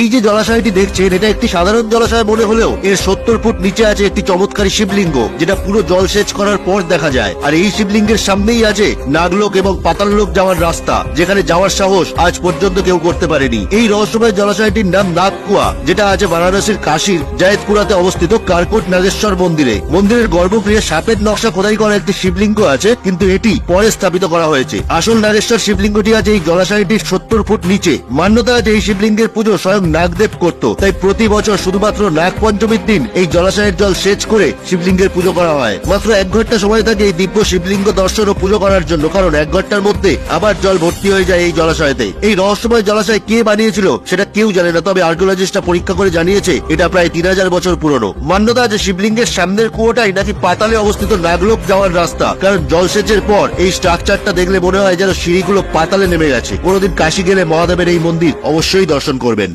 এই যে জলাশয়টি দেখছেন, এটা একটি সাধারণ জলাশয় মনে হলেও এর সত্তর ফুট নিচে আছে একটি চমৎকারী শিবলিঙ্গ, যেটা পুরো জলসেচ করার পর দেখা যায়। আর এই শিবলিঙ্গের সামনেই আছে নাগলোক এবং পাতাললোক যাওয়ার রাস্তা, যেখানে যাওয়ার সাহস আজ পর্যন্ত কেউ করতে পারেনি। এই রহস্যময় জলাশয়টির নাম নাগকুয়া, যেটা আছে বারাণসীর কাশীর জায়েদপুরাতে অবস্থিত কারকোট নাগেশ্বর মন্দিরে। মন্দিরের গর্ভগৃহে সাপের নকশা খোদাই করা একটি শিবলিঙ্গ আছে, কিন্তু এটি পরে স্থাপিত করা হয়েছে। আসল নাগেশ্বর শিবলিঙ্গটি আছে এই জলাশয়টির সত্তর ফুট নিচে। মান্যতা আছে এই শিবলিঙ্গের পুজো স্বয়ং নাগদেব করত। তাই প্রতি বছর শুধুমাত্র নাগ পঞ্চমীর দিন এই জলাশয়ের জল সেচ করে শিবলিঙ্গের পুজো করা হয়। মাত্র এক ঘণ্টা সময় থাকে এই দিব্য শিবলিঙ্গ দর্শন ও পুজো করার জন্য, কারণ এক ঘণ্টার মধ্যে আবার জল ভর্তি হয়ে যায় এই জলাশয়তে। এই রহস্যময় জলাশয় কে বানিয়েছিল সেটা কেউ জানে না, তবে আর্কিওলজিস্টরা পরীক্ষা করে জানিয়েছে এটা প্রায় তিন হাজার বছর পুরনো। মান্যতা আছে শিবলিঙ্গের সামনের কুয়োটাই নাকি পাতালে অবস্থিত নাগলোক যাওয়ার রাস্তা, কারণ জলসেচের পর এই স্ট্রাকচারটা দেখলে মনে হয় যেন সিঁড়িগুলো পাতালে নেমে গেছে। কোনোদিন কাশি গেলে মহাদেবের এই মন্দির অবশ্যই দর্শন করবেন।